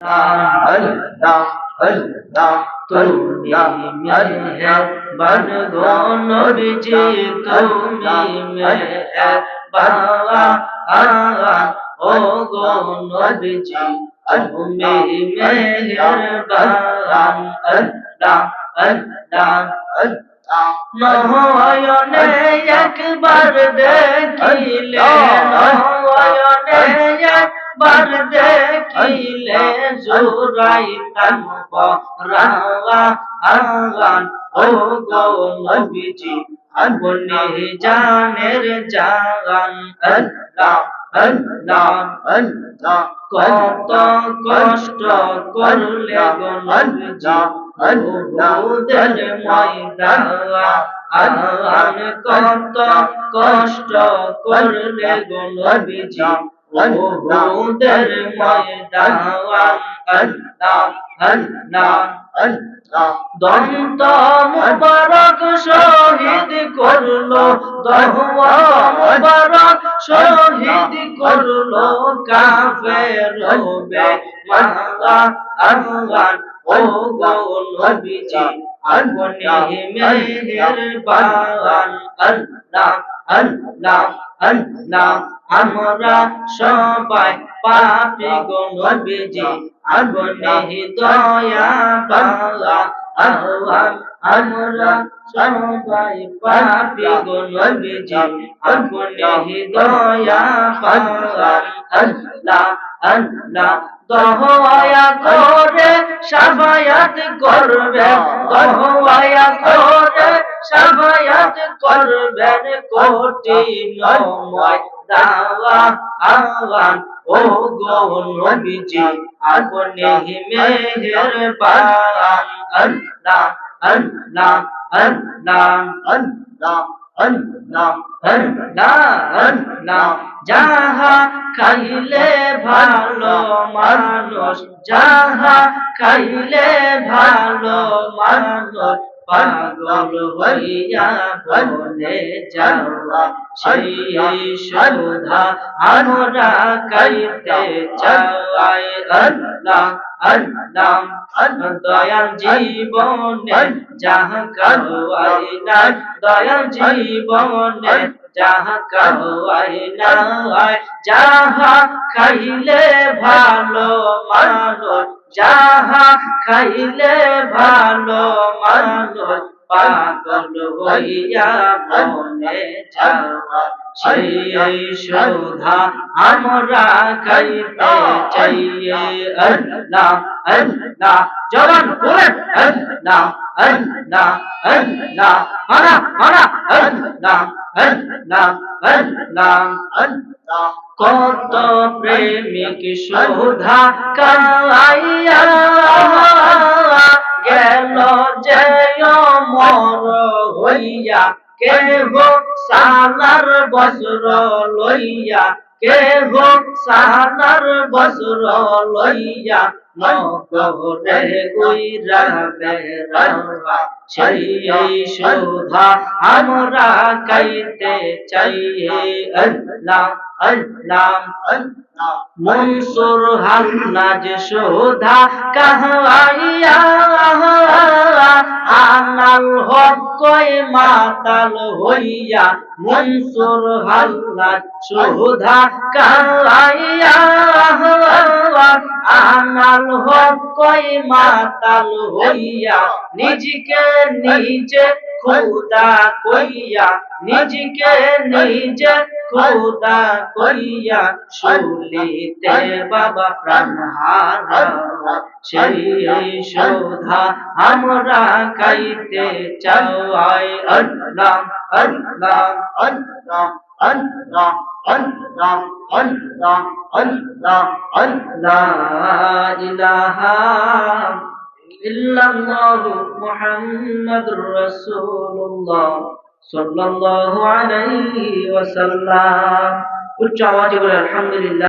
আল্লাহ আল্লাহ তুমি মেহরবান গো নবীজি তুমি মেহরবান ও গো নবীজি তুমি মেহরবান আল্লাহ আল্লাহ নহয়নে একবার দেখিলে নহয়নে একবার দেখিলে জুরাইতাম পরাওয়া আগান ও গো নবীজি আপনি জানের জাগান আল্লাহ আল্লাহ আল্লাহ কত কষ্ট করলে গো নবীজি বহুদের ময়দান আল্লাহ কত কষ্ট করলে গো নবীজি বহুদের ময়দান আল্লাহ আল্লাহ আল্লাহ দন্ত মুবারক শহীদ করল দহওয়া মুবারক শহীদ করল কাফের হবে মালা আল্লাহ ও গো নবীজি আমরা সবাই পাপি গো নবীজি আপনি দয়া বালা আল্লাহ, আমরা সবাই পাপি গো নবীজি আপনি দয়া বালা আল্লাহ আল্লাহ দহয়া করে সাফায়াত করবে দহয়া করে সাফায়াত করবেন, কোটি নময় দাওয়া আওয়ান ও গো নবীজি, আপনি মেহেরবান। আল্লাহ আল্লাহ আল্লাহ আল্লাহ। যাহা খাইলে ভালো মানুষ যাহা খাইলে ভালো মানুষ পাগল হইয়া বলে যাওয়া সেই সুধা আমরা খাইতে চাই আল্লাহ। আল্লাহ দয়াল জীবনে যাহা কারুয়াই আইনা দয়াল জীবনে যাহা কারুয়াই আইনা যাহা খাইলে ভালো মানুষ যাহা খাইলে ভালো মানুষ পাগল হইয়া মনে যাওয়া সেই সুধা আমরা খাইতে চাইয়ে আল্লাহ আল্লাহ, জবান বলেন আল্লাহ আল্লাহ আল্লাহ, মারা মারা আল্লাহ আল্লাহ আল্লাহ আল্লাহ। কত প্রেমিক সুধা কালাইয়া হইয়া কেহ সালার বসর লইয়া কেহ সালার বসর লইয়া আল্লাহ আল্লাহ। মনসুর হান্নাজ শোধা কাহাইয়া। আনাল হক মাতাল হইয়া। মনসুর হান্নাজ শোধা কাহাইয়া। আনাল হক কয় মাতাল হইয়া? নিজকে নিজে খুদা কইয়া। নিজকে নিজে খুদা কইয়া। শুলিতে বাবা প্রাণ সেই শোধা আমরা গাইতে চাই। আল্লাহ আল্লাহ আল্লাহ। الله الله الله الله محمد رسول الله صلى الله عليه وسلم قلت الحمد لله